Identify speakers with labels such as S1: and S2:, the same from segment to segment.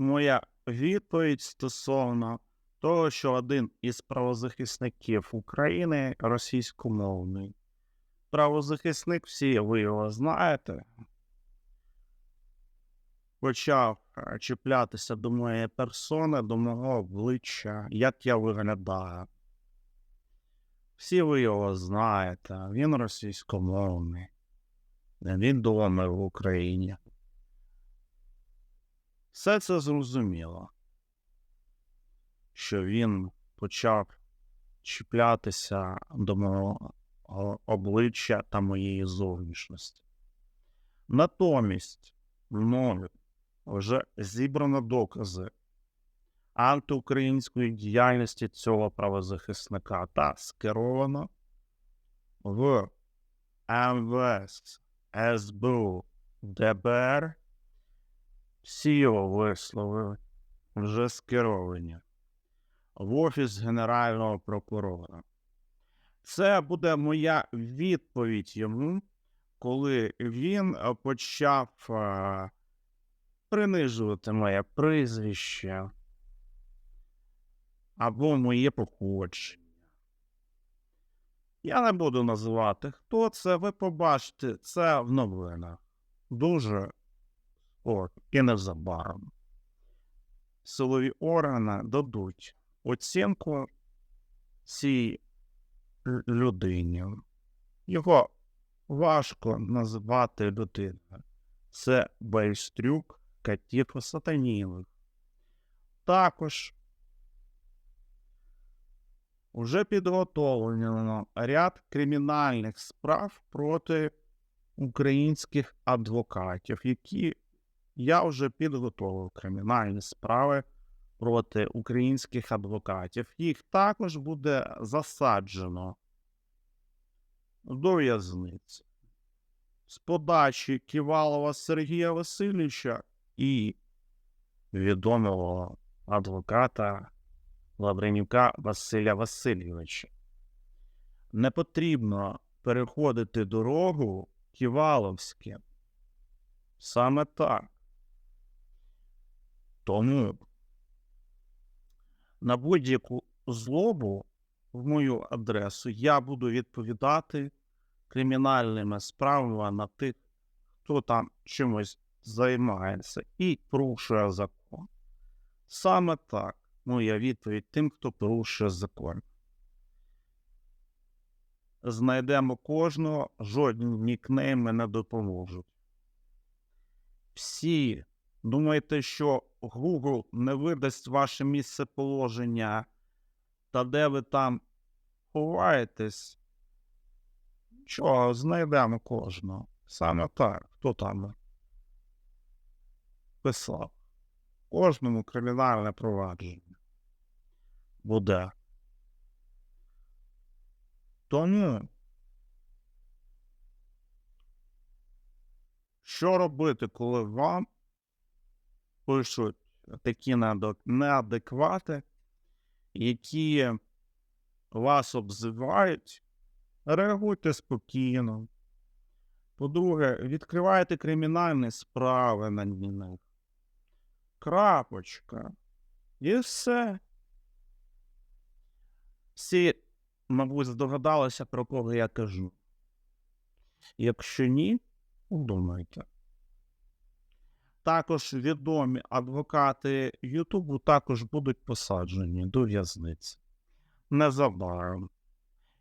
S1: моя відповідь стосовно того, що один із правозахисників України російськомовний. Правозахисник, всі ви його знаєте, почав е, чіплятися до моєї персони, до мого обличчя, як я виглядаю. Всі ви його знаєте, він російськомовний, він дома в Україні. Все це зрозуміло, що він почав чіплятися до мого обличчя та моєї зовнішності. Натомість мною вже зібрано докази антиукраїнської діяльності цього правозахисника та скеровано в МВС, СБУ, ДБР. Всі його вислови вже скеровані в Офіс Генерального прокурора. Це буде моя відповідь йому, коли він е, почав е, принижувати моє прізвище або моє походження. Я не буду називати, хто це, ви побачите це в новинах. Дуже і незабаром. Силові органи дадуть оцінку цій людині. Його важко називати людиною. Це байстрюк катів сатанілих. Також уже підготовлено ряд кримінальних справ проти українських адвокатів, які я вже підготовив кримінальні справи проти українських адвокатів. Їх також буде засаджено до в'язниці з подачі Ківалова Сергія Васильовича і відомого адвоката Лавренюка Василя Васильовича. Не потрібно переходити дорогу Ківаловським. Саме так. Тому на будь-яку злобу в мою адресу я буду відповідати кримінальними справами на тих, хто там чимось займається і порушує закон. Саме так моя відповідь тим, хто порушує закон. Знайдемо кожного, жодні нікнейми не допоможуть. Всі думаєте, що Google не видасть ваше місце положення та де ви там ховаєтесь? Чого, знайдемо кожного. Саме так, хто там писав. Кожному кримінальне провадження буде. Тому що робити, коли вам пишуть такі неадеквати, які вас обзивають, реагуйте спокійно. По-друге, відкривайте кримінальні справи на них. Крапочка. І все. Всі, мабуть, здогадалися, про кого я кажу. Якщо ні, подумайте. Також відомі адвокати Ютубу також будуть посаджені до в'язниці. Незабаром.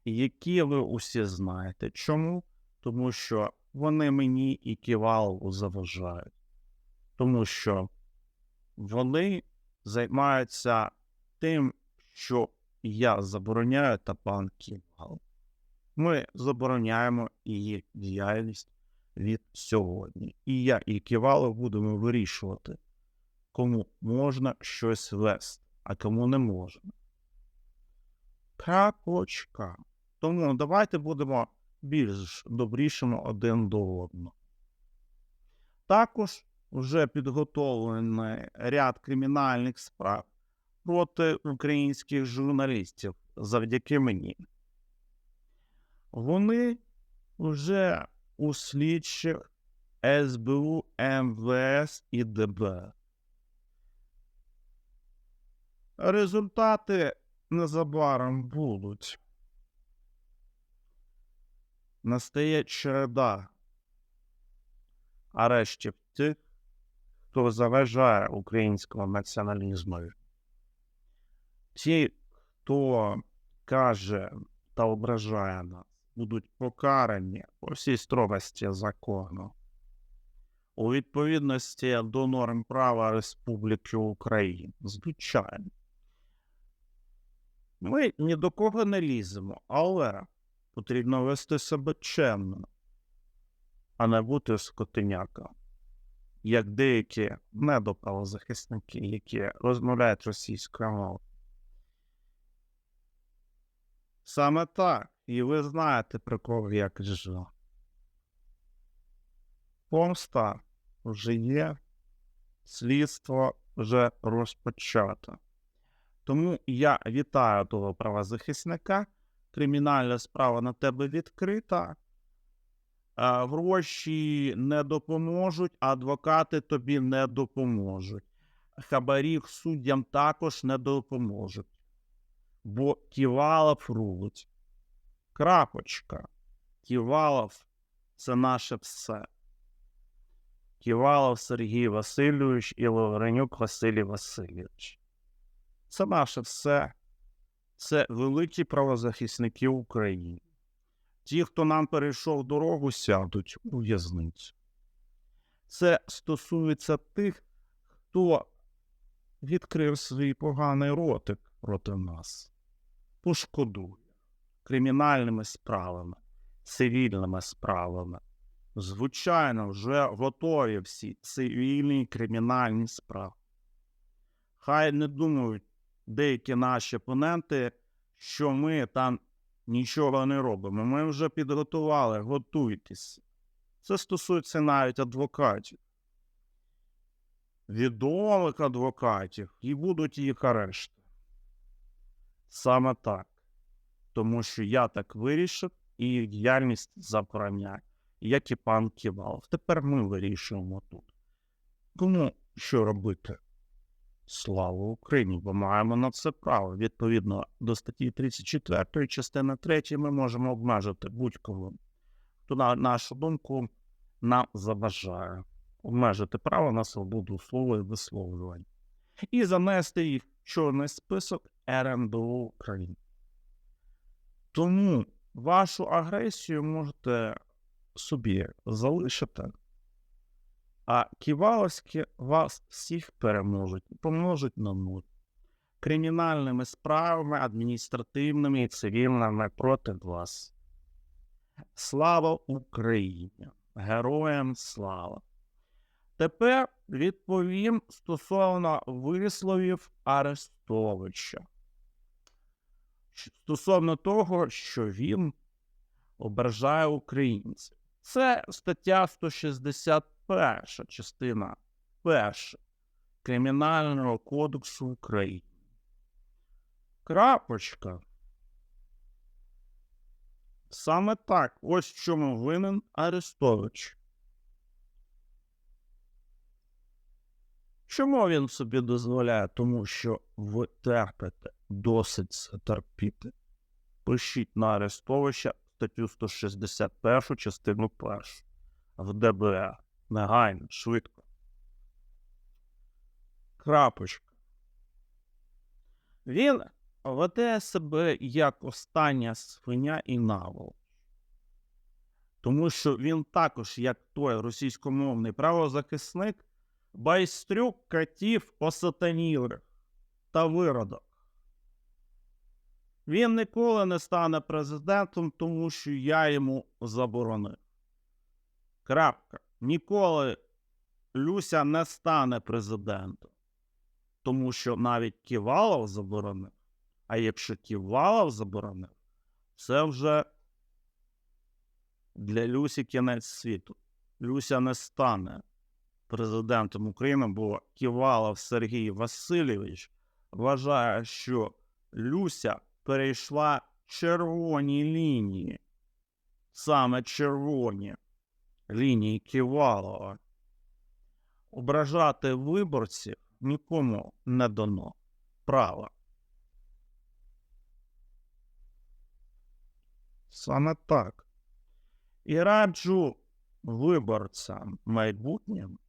S1: Які ви усі знаєте. Чому? Тому що вони мені і Ківалову заважають. Тому що вони займаються тим, що я забороняю та пан Ківал. Ми забороняємо її діяльність від сьогодні. І я, і Ківалов будемо вирішувати, кому можна щось вести, а кому не можна. Крапочка. Тому давайте будемо більш добрішими один до одного. Також вже підготовлений ряд кримінальних справ проти українських журналістів завдяки мені. Вони вже у слідчих СБУ, МВС і ДБР. Результати незабаром будуть. Настає череда арештів тих, хто заважає українському націоналізму. Ті, хто каже та ображає нас, будуть покарані по всій строгості закону у відповідності до норм права Республіки Україна. Звичайно. Ми ні до кого не ліземо, але потрібно вести себе чемно, а не бути скотиняка, як деякі недоправозахисники, які розмовляють російською мовою. Саме так, і ви знаєте, про кого я кажу. Помста вже є, слідство вже розпочато. Тому я вітаю того правозахисника. Кримінальна справа на тебе відкрита. Гроші не допоможуть, адвокати тобі не допоможуть. Хабарі суддям також не допоможуть. Бо Ківалов рулить. Крапочка. Ківалов це наше все. Ківалов Сергій Васильович і Лавренюк Василій Васильович. Це наше все. Це великі правозахисники України. Ті, хто нам перейшов дорогу, сядуть у в'язницю. Це стосується тих, хто відкрив свій поганий ротик проти нас, пошкодує кримінальними справами, цивільними справами. Звичайно, вже готові всі цивільні кримінальні справи. Хай не думають деякі наші опоненти, що ми там нічого не робимо. Ми вже підготували, готуйтесь. Це стосується навіть адвокатів. Відомих адвокатів і будуть їх арешти. Саме так. Тому що я так вирішив і діяльність забороняю, як і пан Ківалов. Тепер ми вирішуємо тут. Кому що робити? Слава Україні, бо маємо на це право. Відповідно до статті 34 частини 3 ми можемо обмежити будь-кого, хто, на нашу думку, нам заважає обмежити право на свободу слова і висловлювання і занести їх в чорний список РНБО України. Тому вашу агресію можете собі залишити. А ківаловські вас всіх переможуть, помножуть на нуль. Кримінальними справами, адміністративними і цивільними проти вас. Слава Україні! Героям слава! Тепер відповім стосовно висловів Арестовича. Стосовно того, що він ображає українців. Це стаття 161, частина 1 Кримінального кодексу України. Крапочка. Саме так, ось в чому винен Арестович. Чому він собі дозволяє? Тому що ви терпите, досить терпіти. Пишіть на Арестовича статтю 161 частину 1 в ДБР. Негайно, швидко. Крапочка. Він веде себе як остання свиня і наволоч. Тому що він також, як той російськомовний правозахисник, байстрюк катів осатанілих та виродок. Він ніколи не стане президентом, тому що я йому заборонив. Крапка. Ніколи Люся не стане президентом. Тому що навіть Ківалов заборонив. А якщо Ківалов заборонив, це вже для Люсі кінець світу. Люся не стане президентом України, бо Ківалов Сергій Васильович вважає, що Люся перейшла червоні лінії, саме червоні лінії Ківалова. Ображати виборців нікому не дано. справа. Саме так. І раджу виборцям майбутнім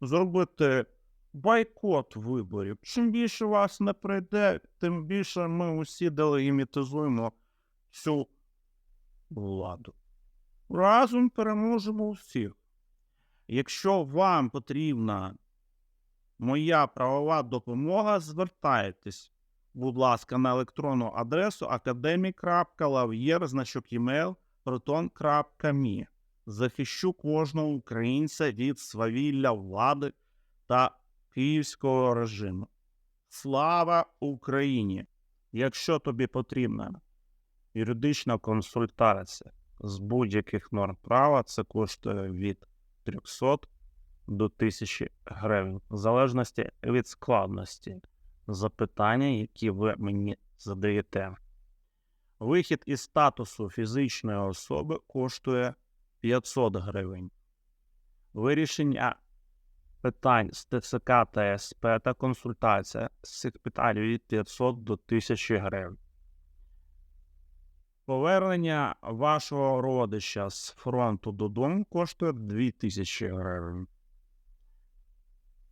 S1: зробити бойкот виборів. Чим більше вас не прийде, тим більше ми усі делегімітизуємо цю владу. Разом переможемо всіх. Якщо вам потрібна моя правова допомога, звертайтесь, будь ласка, на електронну адресу academic.lavyer, значок email, proton.me. Захищу кожного українця від свавілля влади та київського режиму. Слава Україні! Якщо тобі потрібна юридична консультація з будь-яких норм права, це коштує від 300 до 1000 гривень, в залежності від складності запитання, які ви мені задаєте. Вихід із статусу фізичної особи коштує 500 гривень. Вирішення питань з ТЦК та СП та консультація з цих питань від 500 до 1000 гривень. Повернення вашого родича з фронту додому коштує 2000 гривень.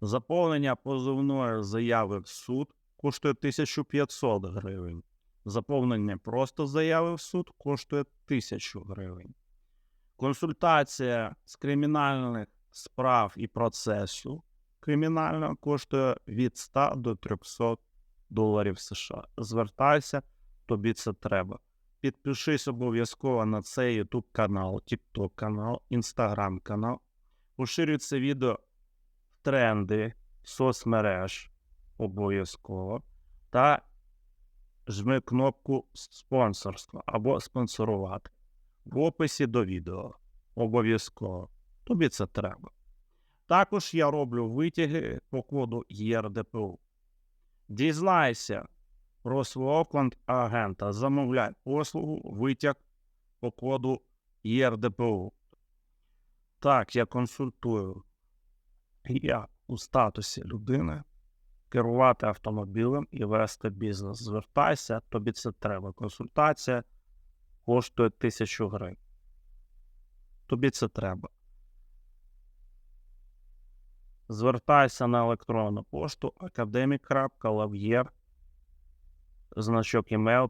S1: Заповнення позовної заяви в суд коштує 1500 гривень. Заповнення просто заяви в суд коштує 1000 гривень. Консультація з кримінальних справ і процесу кримінального коштує від 100 до 300 доларів США. Звертайся, тобі це треба. Підпишись обов'язково на цей YouTube канал, TikTok канал, Instagram канал. Поширюй це відео в тренди соцмереж обов'язково. Та жми кнопку спонсорства або спонсорувати в описі до відео. Обов'язково. Тобі це треба. Також я роблю витяги по коду ЄРДПУ. Дізнайся про свого контрагента. Замовляй послугу, витяг по коду ЄРДПУ. Так, я консультую. Я у статусі людини керувати автомобілем і вести бізнес. Звертайся, тобі це треба. Консультація коштує тисячу гривень. Тобі це треба. Звертайся на електронну пошту academic.lavier, значок email